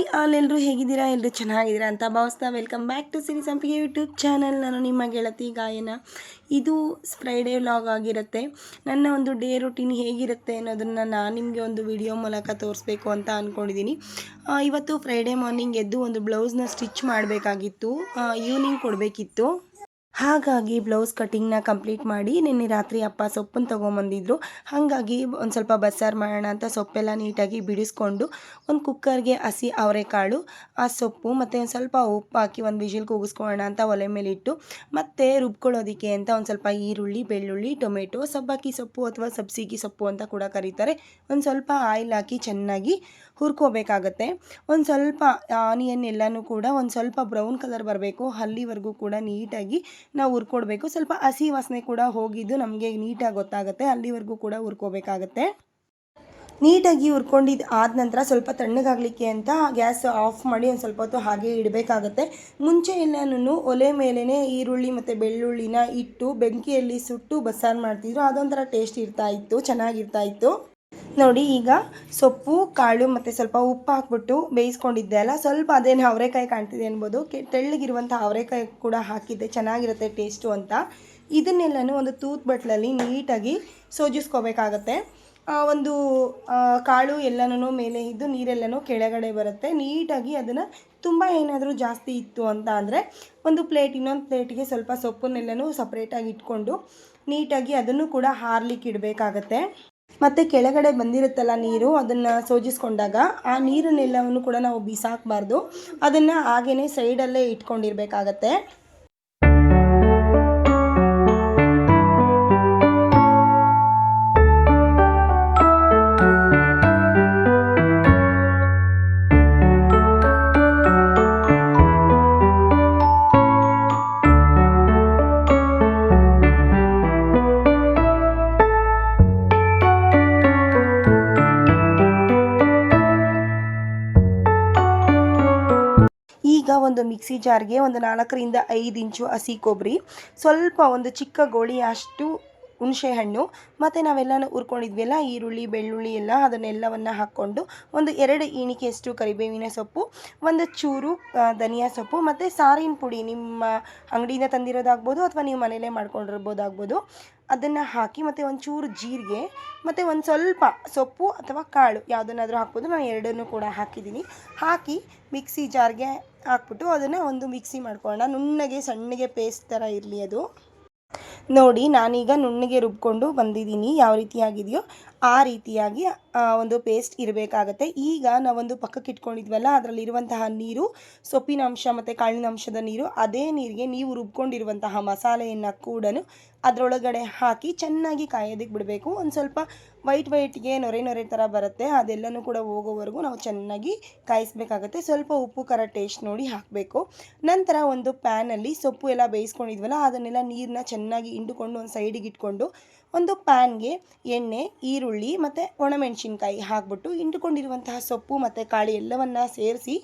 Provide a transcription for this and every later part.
Hi all ಎಲ್ಲರೂ ಹೇಗಿದ್ದೀರಾ? ಎಲ್ಲರೂ ಚೆನ್ನಾಗಿದ್ದೀರಾ ಅಂತ ಭಾವಿಸ್ತಾ ವೆಲ್ಕಮ್ ಬ್ಯಾಕ್ ಟು ಸಿರಿ ಸಂಪಿಗೆ ಯೂಟ್ಯೂಬ್ ಚಾನಲ್ ನಾನು ನಿಮ್ಮ ಗೆಳತಿ ಗಾಯನ. ಇದು ಫ್ರೈಡೇ ವ್ಲಾಗ್ ಆಗಿರುತ್ತೆ. ನನ್ನ ಒಂದು ಡೇ ರುಟೀನ್ ಹೇಗಿರುತ್ತೆ ಅನ್ನೋದನ್ನು ನಾನು ನಿಮಗೆ ಒಂದು ವಿಡಿಯೋ ಮೂಲಕ ತೋರಿಸ್ಬೇಕು ಅಂತ ಅಂದ್ಕೊಂಡಿದ್ದೀನಿ ಇವತ್ತು ಫ್ರೈಡೇ ಮಾರ್ನಿಂಗ್ ಎದ್ದು ಒಂದು ಬ್ಲೌಸ್ನ ಸ್ಟಿಚ್ ಮಾಡಬೇಕಾಗಿತ್ತು. ಈವ್ನಿಂಗ್ ಕೊಡಬೇಕಿತ್ತು. ಹಾಗಾಗಿ ಬ್ಲೌಸ್ ಕಟ್ಟಿಂಗ್ನ ಕಂಪ್ಲೀಟ್ ಮಾಡಿ ನಿನ್ನೆ ರಾತ್ರಿ ಅಪ್ಪ ಸೊಪ್ಪನ್ನು ತೊಗೊಂಬಂದಿದ್ರು. ಹಾಗಾಗಿ ಒಂದು ಸ್ವಲ್ಪ ಬಸ್ಸಾರು ಮಾಡೋಣ ಅಂತ ಸೊಪ್ಪೆಲ್ಲ ನೀಟಾಗಿ ಬಿಡಿಸ್ಕೊಂಡು ಒಂದು ಕುಕ್ಕರ್ಗೆ ಹಸಿ ಅವರೆಕಾಳು, ಆ ಸೊಪ್ಪು ಮತ್ತು ಒಂದು ಸ್ವಲ್ಪ ಉಪ್ಪು ಹಾಕಿ ಒಂದು ವಿಜಿಲ್ ಕೂಗಿಸ್ಕೊಳ್ಳೋಣ ಅಂತ ಒಲೆ ಮೇಲೆ ಇಟ್ಟು ಮತ್ತು ರುಬ್ಕೊಳ್ಳೋದಕ್ಕೆ ಅಂತ ಒಂದು ಸ್ವಲ್ಪ ಈರುಳ್ಳಿ, ಬೆಳ್ಳುಳ್ಳಿ, ಟೊಮೆಟೊ, ಸಬ್ಬಕ್ಕಿ ಸೊಪ್ಪು ಅಥವಾ ಸಬ್ಸಿಗಿ ಸೊಪ್ಪು ಅಂತ ಕೂಡ ಕರೀತಾರೆ. ಒಂದು ಸ್ವಲ್ಪ ಆಯಿಲ್ ಹಾಕಿ ಚೆನ್ನಾಗಿ ಹುರ್ಕೋಬೇಕಾಗತ್ತೆ. ಒಂದು ಸ್ವಲ್ಪ ಆನಿಯನ್ ಎಲ್ಲನೂ ಕೂಡ ಒಂದು ಸ್ವಲ್ಪ ಬ್ರೌನ್ ಕಲರ್ ಬರಬೇಕು. ಅಲ್ಲಿವರೆಗೂ ಕೂಡ ನೀಟಾಗಿ ನಾವು ಹುರ್ಕೊಡ್ಬೇಕು. ಸ್ವಲ್ಪ ಹಸಿ ವಾಸನೆ ಕೂಡ ಹೋಗಿದ್ದು ನಮಗೆ ನೀಟಾಗಿ ಗೊತ್ತಾಗುತ್ತೆ. ಅಲ್ಲಿವರೆಗೂ ಕೂಡ ಹುರ್ಕೋಬೇಕಾಗತ್ತೆ. ನೀಟಾಗಿ ಹುರ್ಕೊಂಡಿದ್ದು ಆದ ನಂತರ ಸ್ವಲ್ಪ ತಣ್ಣಗಾಗಲಿಕ್ಕೆ ಅಂತ ಗ್ಯಾಸ್ ಆಫ್ ಮಾಡಿ ಒಂದು ಸ್ವಲ್ಪ ಹೊತ್ತು ಹಾಗೆ ಇಡಬೇಕಾಗತ್ತೆ. ಮುಂಚೆ ಎಲ್ಲನೂ ಒಲೆ ಮೇಲೇ ಈರುಳ್ಳಿ ಮತ್ತು ಬೆಳ್ಳುಳ್ಳಿನ ಇಟ್ಟು ಬೆಂಕಿಯಲ್ಲಿ ಸುಟ್ಟು ಬಸ್ಸಾರು ಮಾಡ್ತಿದ್ರು. ಅದೊಂಥರ ಟೇಸ್ಟ್ ಇರ್ತಾ ಇತ್ತು, ಚೆನ್ನಾಗಿರ್ತಾ ನೋಡಿ, ಈಗ ಸೊಪ್ಪು, ಕಾಳು ಮತ್ತು ಸ್ವಲ್ಪ ಉಪ್ಪು ಹಾಕ್ಬಿಟ್ಟು ಬೇಯಿಸ್ಕೊಂಡಿದ್ದೆ ಅಲ್ಲ. ಸ್ವಲ್ಪ ಅದೇನು ಅವರೆಕಾಯಿ ಕಾಣ್ತಿದೆ ಅನ್ಬೋದು. ಕೆ ತೆಳ್ಳಗಿರುವಂಥ ಅವರೆಕಾಯಿ ಕೂಡ ಹಾಕಿದ್ದೆ. ಚೆನ್ನಾಗಿರುತ್ತೆ ಟೇಸ್ಟು ಅಂತ. ಇದನ್ನೆಲ್ಲನೂ ಒಂದು ತೂತ್ ಬಟ್ಲಲ್ಲಿ ನೀಟಾಗಿ ಸೋಜಿಸ್ಕೋಬೇಕಾಗತ್ತೆ. ಒಂದು ಕಾಳು ಎಲ್ಲನೂ ಮೇಲೆ ಇದ್ದು ನೀರೆಲ್ಲನೂ ಕೆಳಗಡೆ ಬರುತ್ತೆ. ನೀಟಾಗಿ ಅದನ್ನು ತುಂಬ ಏನಾದರೂ ಜಾಸ್ತಿ ಇತ್ತು ಅಂತ ಅಂದರೆ ಒಂದು ಪ್ಲೇಟ್ ಇನ್ನೊಂದು ಪ್ಲೇಟಿಗೆ ಸ್ವಲ್ಪ ಸೊಪ್ಪನ್ನೆಲ್ಲನೂ ಸಪ್ರೇಟಾಗಿ ಇಟ್ಕೊಂಡು ನೀಟಾಗಿ ಅದನ್ನು ಕೂಡ ಹಾರ್ಲಿಕ್ಕೆ ಇಡಬೇಕಾಗತ್ತೆ. ಮತ್ತು ಕೆಳಗಡೆ ಬಂದಿರುತ್ತಲ್ಲ ನೀರು, ಅದನ್ನು ಸೋಜಿಸ್ಕೊಂಡಾಗ ಆ ನೀರನ್ನೆಲ್ಲವನ್ನು ಕೂಡ ನಾವು ಬಿಸಾಕಬಾರ್ದು. ಅದನ್ನು ಹಾಗೆಯೇ ಸೈಡಲ್ಲೇ ಇಟ್ಕೊಂಡಿರ್ಬೇಕಾಗತ್ತೆ. ಒಂದು ಮಿಕ್ಸಿ ಜಾರ್ಗೆ ಒಂದು ನಾಲ್ಕರಿಂದ ಐದು ಇಂಚು ಹಸಿ ಕೊಬ್ಬರಿ, ಸ್ವಲ್ಪ ಒಂದು ಚಿಕ್ಕ ಗೋಳಿ ಅಷ್ಟು ಹುಣಸೆ ಹಣ್ಣು, ಮತ್ತು ನಾವೆಲ್ಲನೂ ಹುರ್ಕೊಂಡಿದ್ವಲ್ಲ ಈರುಳ್ಳಿ, ಬೆಳ್ಳುಳ್ಳಿ ಎಲ್ಲ ಅದನ್ನೆಲ್ಲವನ್ನು ಹಾಕ್ಕೊಂಡು ಒಂದು ಎರಡು ಈಣಿಕೆಯಷ್ಟು ಕರಿಬೇವಿನ ಸೊಪ್ಪು, ಒಂದು ಚೂರು ಧನಿಯಾ ಸೊಪ್ಪು, ಮತ್ತು ಸಾರಿನ ಪುಡಿ ನಿಮ್ಮ ಅಂಗಡಿಯಿಂದ ತಂದಿರೋದಾಗ್ಬೋದು ಅಥವಾ ನೀವು ಮನೆಯಲ್ಲೇ ಮಾಡ್ಕೊಂಡಿರ್ಬೋದಾಗ್ಬೋದು. ಅದನ್ನು ಹಾಕಿ ಮತ್ತು ಒಂದು ಚೂರು ಜೀರಿಗೆ, ಮತ್ತು ಒಂದು ಸ್ವಲ್ಪ ಸೊಪ್ಪು ಅಥವಾ ಕಾಳು ಯಾವುದನ್ನಾದರೂ ಹಾಕ್ಬೋದು. ನಾನು ಎರಡನ್ನೂ ಕೂಡ ಹಾಕಿದ್ದೀನಿ ಹಾಕಿ ಮಿಕ್ಸಿ ಜಾರ್ಗೆ ಹಾಕ್ಬಿಟ್ಟು ಅದನ್ನು ಒಂದು ಮಿಕ್ಸಿ ಮಾಡ್ಕೊಳ್ಳೋಣ. ನುಣ್ಣಗೆ, ಸಣ್ಣಗೆ ಪೇಸ್ಟ್ ಥರ ಇರಲಿ ಅದು. ನೋಡಿ, ನಾನೀಗ ನುಣ್ಣಗೆ ರುಬ್ಕೊಂಡು ಬಂದಿದ್ದೀನಿ. ಯಾವ ರೀತಿಯಾಗಿದೆಯೋ ಆ ರೀತಿಯಾಗಿ ಒಂದು ಪೇಸ್ಟ್ ಇರಬೇಕಾಗತ್ತೆ. ಈಗ ನಾವೊಂದು ಪಕ್ಕಕ್ಕೆ ಇಟ್ಕೊಂಡಿದ್ವಲ್ಲ, ಅದರಲ್ಲಿರುವಂತಹ ನೀರು, ಸೊಪ್ಪಿನ ಅಂಶ ಮತ್ತು ಕಾಳಿನ ಅಂಶದ ನೀರು, ಅದೇ ನೀರಿಗೆ ನೀವು ರುಬ್ಕೊಂಡಿರುವಂತಹ ಮಸಾಲೆಯನ್ನು ಕೂಡ ಅದರೊಳಗಡೆ ಹಾಕಿ ಚೆನ್ನಾಗಿ ಕಾಯೋದಕ್ಕೆ ಬಿಡಬೇಕು. ಒಂದು ಸ್ವಲ್ಪ ವೈಟ್ ವೈಟ್ಗೆ ನೊರೆ ನೊರೆ ಥರ ಬರುತ್ತೆ. ಅದೆಲ್ಲನೂ ಕೂಡ ಹೋಗೋವರೆಗೂ ನಾವು ಚೆನ್ನಾಗಿ ಕಾಯಿಸ್ಬೇಕಾಗತ್ತೆ. ಸ್ವಲ್ಪ ಉಪ್ಪು, ಖಾರ ಟೇಸ್ಟ್ ನೋಡಿ ಹಾಕಬೇಕು. ನಂತರ ಒಂದು ಪ್ಯಾನಲ್ಲಿ ಸೊಪ್ಪು ಎಲ್ಲ ಬೇಯಿಸ್ಕೊಂಡಿದ್ವಲ್ಲ, ಅದನ್ನೆಲ್ಲ ನೀರನ್ನ ಚೆನ್ನಾಗಿ ಹಿಂಡುಕೊಂಡು ಒಂದು ಸೈಡಿಗೆ ಇಟ್ಕೊಂಡು, ಒಂದು ಪ್ಯಾನ್ಗೆ ಎಣ್ಣೆ, ಈರುಳ್ಳಿ ಮತ್ತು ಒಣಮೆಣಸಿನ್ಕಾಯಿ ಹಾಕ್ಬಿಟ್ಟು ಹಿಂಡ್ಕೊಂಡಿರುವಂತಹ ಸೊಪ್ಪು ಮತ್ತು ಕಾಳು ಎಲ್ಲವನ್ನು ಸೇರಿಸಿ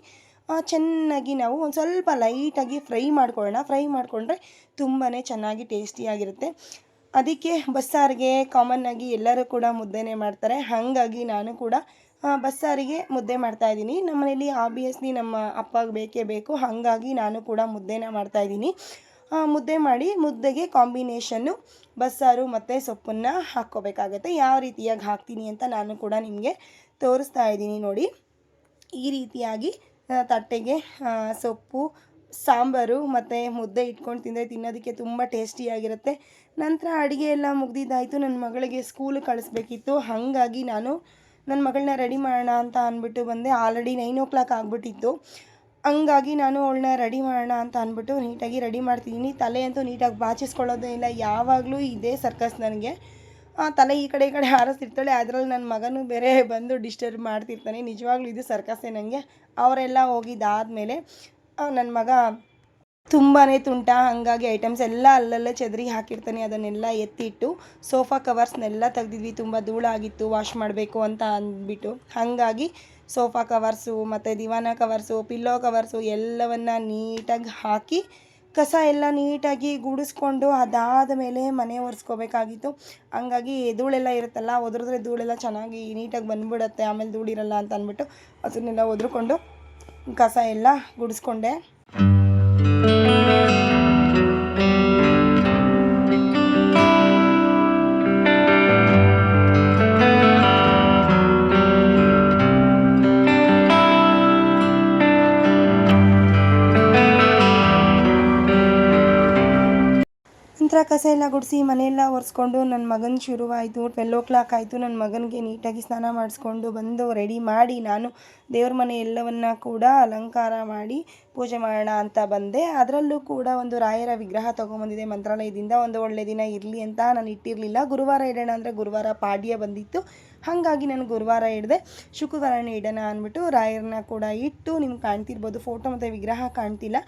ಚೆನ್ನಾಗಿ ನಾವು ಒಂದು ಸ್ವಲ್ಪ ಲೈಟಾಗಿ ಫ್ರೈ ಮಾಡ್ಕೊಳ್ಳೋಣ. ಫ್ರೈ ಮಾಡಿಕೊಂಡ್ರೆ ತುಂಬಾ ಚೆನ್ನಾಗಿ ಟೇಸ್ಟಿಯಾಗಿರುತ್ತೆ ಅದಕ್ಕೆ ಬಸ್ಸಾರಿಗೆ ಕಾಮನ್ನಾಗಿ ಎಲ್ಲರೂ ಕೂಡ ಮುದ್ದೆನೇ ಮಾಡ್ತಾರೆ. ಹಾಗಾಗಿ ನಾನು ಕೂಡ ಬಸ್ಸಾರಿಗೆ ಮುದ್ದೆ ಮಾಡ್ತಾ ನಮ್ಮನೇಲಿ ನಮ್ಮ ಮನೇಲಿ ಆಬ್ವಿಯಸ್ಲಿ ನಮ್ಮ ಅಪ್ಪಗೆ ಬೇಕೇ ಬೇಕು. ಹಾಗಾಗಿ ನಾನು ಕೂಡ ಮುದ್ದೆನ ಮಾಡ್ತಾ ಇದ್ದೀನಿ. ಆ, ಮುದ್ದೆ ಮಾಡಿ ಮುದ್ದೆಗೆ ಕಾಂಬಿನೇಷನ್ನು ಬಸ್ಸಾರು ಮತ್ತು ಸೊಪ್ಪನ್ನು ಹಾಕ್ಕೋಬೇಕಾಗತ್ತೆ. ಯಾವ ರೀತಿಯಾಗಿ ಹಾಕ್ತೀನಿ ಅಂತ ನಾನು ಕೂಡ ನಿಮಗೆ ತೋರಿಸ್ತಾ ಇದ್ದೀನಿ ನೋಡಿ. ಈ ರೀತಿಯಾಗಿ ತಟ್ಟೆಗೆ ಸೊಪ್ಪು, ಸಾಂಬಾರು ಮತ್ತು ಮುದ್ದೆ ಇಟ್ಕೊಂಡು ತಿಂದರೆ ತಿನ್ನೋದಕ್ಕೆ ತುಂಬ ಟೇಸ್ಟಿಯಾಗಿರುತ್ತೆ. ನಂತರ ಅಡುಗೆ ಎಲ್ಲ ಮುಗ್ದಿದ್ದಾಯಿತು. ನನ್ನ ಮಗಳಿಗೆ ಸ್ಕೂಲ್ ಕಳಿಸ್ಬೇಕಿತ್ತು. ಹಾಗಾಗಿ ನಾನು ನನ್ನ ಮಗಳನ್ನ ರೆಡಿ ಮಾಡೋಣ ಅಂತ ಅಂದ್ಬಿಟ್ಟು ಬಂದೆ. ಆಲ್ರೆಡಿ ನೈನ್ ಓ ಕ್ಲಾಕ್ ಆಗಿಬಿಟ್ಟಿತ್ತು. ಹಂಗಾಗಿ ನಾನು ಅವಳನ್ನ ರೆಡಿ ಮಾಡೋಣ ಅಂತ ಅಂದ್ಬಿಟ್ಟು ನೀಟಾಗಿ ರೆಡಿ ಮಾಡ್ತಿದ್ದೀನಿ ತಲೆ ಅಂತೂ ನೀಟಾಗಿ ಬಾಚಿಸ್ಕೊಳ್ಳೋದೇ ಇಲ್ಲ. ಯಾವಾಗಲೂ ಇದೇ ಸರ್ಕಸ್ ನನಗೆ. ತಲೆ ಈ ಕಡೆ ಈ ಕಡೆ ಹಾರಿಸ್ತಿರ್ತಾಳೆ. ಅದರಲ್ಲಿ ನನ್ನ ಮಗನೂ ಬೇರೆ ಬಂದು ಡಿಸ್ಟರ್ಬ್ ಮಾಡ್ತಿರ್ತಾನೆ. ನಿಜವಾಗ್ಲೂ ಇದು ಸರ್ಕಸ್ಸೇ ನನಗೆ ಅವರೆಲ್ಲ ಹೋಗಿದ್ದಾದಮೇಲೆ ನನ್ನ ಮಗ ತುಂಬಾ ತುಂಟ, ಹಾಗಾಗಿ ಐಟಮ್ಸ್ ಎಲ್ಲ ಅಲ್ಲಲ್ಲೇ ಚದರಿ ಹಾಕಿರ್ತಾನೆ, ಅದನ್ನೆಲ್ಲ ಎತ್ತಿಟ್ಟು ಸೋಫಾ ಕವರ್ಸ್ನೆಲ್ಲ ತೆಗ್ದಿದ್ವಿ. ತುಂಬ ಧೂಳಾಗಿತ್ತು ವಾಶ್ ಮಾಡಬೇಕು ಅಂತ ಅಂದ್ಬಿಟ್ಟು. ಹಾಗಾಗಿ ಸೋಫಾ ಕವರ್ಸು ಮತ್ತು ದಿವಾನ ಕವರ್ಸು ಪಿಲ್ಲೋ ಕವರ್ಸು ಎಲ್ಲವನ್ನು ನೀಟಾಗಿ ಹಾಕಿ, ಕಸ ಎಲ್ಲ ನೀಟಾಗಿ ಗುಡಿಸ್ಕೊಂಡು ಅದಾದ ಮೇಲೆ ಮನೆ ಒರೆಸ್ಕೋಬೇಕಾಗಿತ್ತು. ಹಂಗಾಗಿ ಧೂಳೆಲ್ಲ ಇರುತ್ತಲ್ಲ, ಒದ್ರದ್ರೆ ಧೂಳೆಲ್ಲ ಚೆನ್ನಾಗಿ ನೀಟಾಗಿ ಬಂದ್ಬಿಡುತ್ತೆ, ಆಮೇಲೆ ಧೂಳಿರಲ್ಲ ಅಂತ ಅಂದ್ಬಿಟ್ಟು ಅದನ್ನೆಲ್ಲ ಒದ್ರುಕೊಂಡು ಕಸ ಎಲ್ಲ ಗುಡಿಸ್ಕೊಂಡೆ. ನಂತರ ಕಸ ಎಲ್ಲ ಗುಡಿಸಿ ಮನೆಯೆಲ್ಲ ಒರೆಸ್ಕೊಂಡು ನನ್ನ ಮಗನ ಶುರುವಾಯಿತು. ಟ್ವೆಲ್ ಓ ಕ್ಲಾಕ್ ಆಯಿತು. ನನ್ನ ಮಗನಿಗೆ ನೀಟಾಗಿ ಸ್ನಾನ ಮಾಡಿಸ್ಕೊಂಡು ಬಂದು ರೆಡಿ ಮಾಡಿ ನಾನು ದೇವ್ರ ಮನೆ ಎಲ್ಲವನ್ನ ಕೂಡ ಅಲಂಕಾರ ಮಾಡಿ ಪೂಜೆ ಮಾಡೋಣ ಅಂತ ಬಂದೆ. ಅದರಲ್ಲೂ ಕೂಡ ಒಂದು ರಾಯರ ವಿಗ್ರಹ ತೊಗೊಂಬಂದಿದೆ. ಮಂತ್ರಾಲಯದಿಂದ ಒಂದು ಒಳ್ಳೆ ದಿನ ಇರಲಿ ಅಂತ ನಾನು ಇಟ್ಟಿರಲಿಲ್ಲ. ಗುರುವಾರ ಇಡೋಣ ಅಂದರೆ ಗುರುವಾರ ಪಾಡ್ಯ ಬಂದಿತ್ತು. ಹಾಗಾಗಿ ನಾನು ಗುರುವಾರ ಹಿಡ್ದೆ ಶುಕ್ರವಾರನೇ ಇಡೋಣ ಅಂದ್ಬಿಟ್ಟು ರಾಯರನ್ನ ಕೂಡ ಇಟ್ಟು ನಿಮ್ಗೆ ಕಾಣ್ತಿರ್ಬೋದು ಫೋಟೋ ಮತ್ತು ವಿಗ್ರಹ ಕಾಣ್ತಿಲ್ಲ.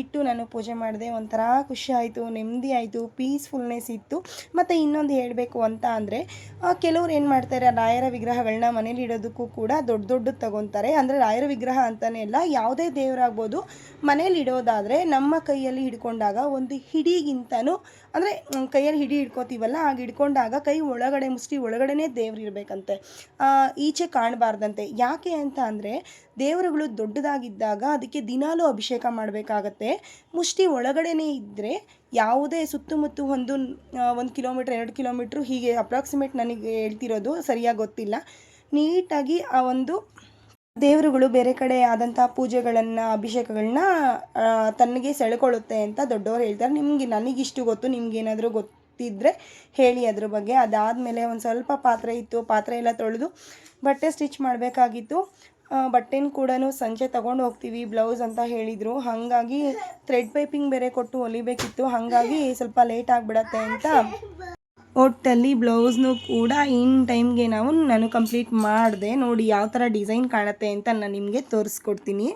ಇಟ್ಟು ನಾನು ಪೂಜೆ ಮಾಡಿದೆ, ಒಂಥರ ಖುಷಿ ಆಯಿತು, ನೆಮ್ಮದಿ ಆಯಿತು ಪೀಸ್ಫುಲ್ನೆಸ್ ಇತ್ತು. ಮತ್ತು ಇನ್ನೊಂದು ಹೇಳಬೇಕು ಅಂತ ಅಂದರೆ ಕೆಲವ್ರು ಏನು ಮಾಡ್ತಾರೆ, ರಾಯರ ವಿಗ್ರಹಗಳನ್ನ ಮನೇಲಿ ಇಡೋದಕ್ಕೂ ಕೂಡ ದೊಡ್ಡ ದೊಡ್ಡದು ತಗೊತಾರೆ. ಅಂದರೆ ರಾಯರ ವಿಗ್ರಹ ಅಂತಲೇ ಅಲ್ಲ, ಯಾವುದೇ ದೇವರಾಗ್ಬೋದು, ಮನೇಲಿ ಇಡೋದಾದರೆ ನಮ್ಮ ಕೈಯಲ್ಲಿ ಹಿಡ್ಕೊಂಡಾಗ ಒಂದು ಹಿಡಿಗಿಂತನೂ, ಅಂದರೆ ಕೈಯಲ್ಲಿ ಹಿಡಿ ಹಿಡ್ಕೋತೀವಲ್ಲ ಆಗ ಹಿಡ್ಕೊಂಡಾಗ ಕೈ ಒಳಗಡೆ ಮುಷ್ಟಿ ಒಳಗಡೆನೇ ದೇವ್ರು ಇರಬೇಕಂತೆ. ಈಚೆ ಕಾಣಬಾರ್ದಂತೆ. ಯಾಕೆ ಅಂತ ಅಂದರೆ, ದೇವರುಗಳು ದೊಡ್ಡದಾಗಿದ್ದಾಗ ಅದಕ್ಕೆ ದಿನಾಲೂ ಅಭಿಷೇಕ ಮಾಡಬೇಕಾಗತ್ತೆ. ಮುಷ್ಟಿ ಒಳಗಡೆನೇ ಇದ್ದರೆ ಯಾವುದೇ ಸುತ್ತಮುತ್ತ ಒಂದು ಒಂದು ಕಿಲೋಮೀಟ್ರ್, ಎರಡು ಕಿಲೋಮೀಟ್ರು ಹೀಗೆ ಅಪ್ರಾಕ್ಸಿಮೇಟ್ ನನಗೆ ಹೇಳ್ತಿರೋದು ಸರಿಯಾಗಿ ಗೊತ್ತಿಲ್ಲ. ನೀಟಾಗಿ ಆ ಒಂದು ದೇವರುಗಳು ಬೇರೆ ಕಡೆ ಆದಂಥ ಪೂಜೆಗಳನ್ನು, ಅಭಿಷೇಕಗಳನ್ನ ತನಗೆ ಸೆಳ್ಕೊಳ್ಳುತ್ತೆ ಅಂತ ದೊಡ್ಡವರು ಹೇಳ್ತಾರೆ. ನಿಮಗೆ, ನನಗಿಷ್ಟು ಗೊತ್ತು, ನಿಮ್ಗೇನಾದರೂ ಗೊತ್ತಿದ್ದರೆ ಹೇಳಿ ಅದ್ರ ಬಗ್ಗೆ. ಅದಾದಮೇಲೆ ಒಂದು ಸ್ವಲ್ಪ ಪಾತ್ರೆ ಇತ್ತು, ಪಾತ್ರೆ ಎಲ್ಲ ತೊಳೆದು ಬಟ್ಟೆ ಸ್ಟಿಚ್ ಮಾಡಬೇಕಾಗಿತ್ತು. ಬಟ್ಟೆನ ಕೂಡ ಸಂಜೆ ತೊಗೊಂಡು ಹೋಗ್ತೀವಿ ಬ್ಲೌಸ್ ಅಂತ ಹೇಳಿದರು. ಹಾಗಾಗಿ ಥ್ರೆಡ್ ಪೈಪಿಂಗ್ ಬೇರೆ ಕೊಟ್ಟು ಹೊಲಿಬೇಕಿತ್ತು ಹಾಗಾಗಿ ಸ್ವಲ್ಪ ಲೇಟ್ ಆಗಿಬಿಡತ್ತೆ ಅಂತ ಒಟ್ಟಲ್ಲಿ ಬ್ಲೌಸ್ನು ಕೂಡ ಇನ್ ಟೈಮ್ಗೆ ನಾವು ನಾನು ಕಂಪ್ಲೀಟ್ ಮಾಡಿದೆ. ನೋಡಿ ಯಾವ ಥರ ಡಿಸೈನ್ ಕಾಣುತ್ತೆ ಅಂತ ನಾನು ನಿಮಗೆ ತೋರಿಸ್ಕೊಡ್ತೀನಿ.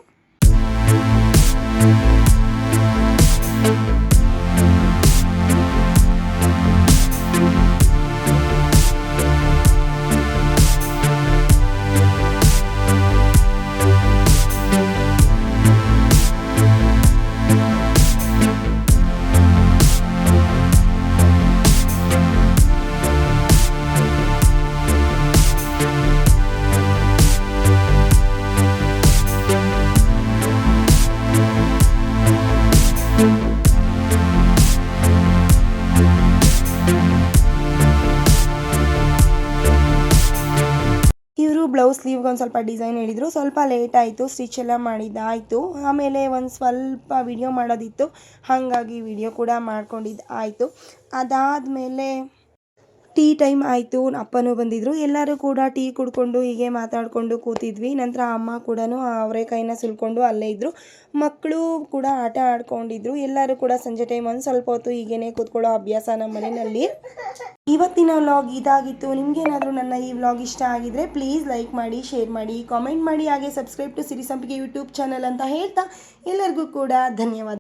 ಸ್ಲೀವ್ಗೆ ಒಂದು ಸ್ವಲ್ಪ ಡಿಸೈನ್ ಹೇಳಿದರು. ಸ್ವಲ್ಪ ಲೇಟ್ ಆಯಿತು ಸ್ಟಿಚ್ ಎಲ್ಲ ಮಾಡಿದ್ದಾಯಿತು. ಆಮೇಲೆ ಒಂದು ಸ್ವಲ್ಪ ವಿಡಿಯೋ ಮಾಡೋದಿತ್ತು. ಹಾಗಾಗಿ ವಿಡಿಯೋ ಕೂಡ ಮಾಡ್ಕೊಂಡಿದ್ದು ಆಯಿತು ಅದಾದಮೇಲೆ ಟೀ ಟೈಮ್ ಆಯಿತು, ಅಪ್ಪನೂ ಬಂದಿದ್ದರು ಎಲ್ಲರೂ ಕೂಡ ಟೀ ಕುಡ್ಕೊಂಡು ಹೀಗೆ ಮಾತಾಡಿಕೊಂಡು ಕೂತಿದ್ವಿ. ನಂತರ ಅಮ್ಮ ಕೂಡ ಅವರೇ ಕೈನ ಸುಲ್ಕೊಂಡು ಅಲ್ಲೇ ಇದ್ದರು ಮಕ್ಕಳು ಕೂಡ ಆಟ ಆಡ್ಕೊಂಡಿದ್ರು. ಎಲ್ಲರೂ ಕೂಡ ಸಂಜೆ ಟೈಮ್ ಒಂದು ಸ್ವಲ್ಪ ಹೊತ್ತು ಹೀಗೇನೆ ಕೂತ್ಕೊಳ್ಳೋ ಅಭ್ಯಾಸ ನಮ್ಮ ಮನೆಯಲ್ಲಿ. ಇವತ್ತಿನ ವ್ಲಾಗ್ ಇದಾಗಿತ್ತು. ನಿಮಗೇನಾದರೂ ನನ್ನ ಈ ವ್ಲಾಗ್ ಇಷ್ಟ ಆಗಿದ್ರೆ ಪ್ಲೀಸ್ ಲೈಕ್ ಮಾಡಿ ಶೇರ್ ಮಾಡಿ ಕಾಮೆಂಟ್ ಮಾಡಿ, ಹಾಗೆ subscribe to Sirisampige YouTube channel ಅಂತ ಹೇಳ್ತಾ ಎಲ್ಲರಿಗೂ ಕೂಡ ಧನ್ಯವಾದ.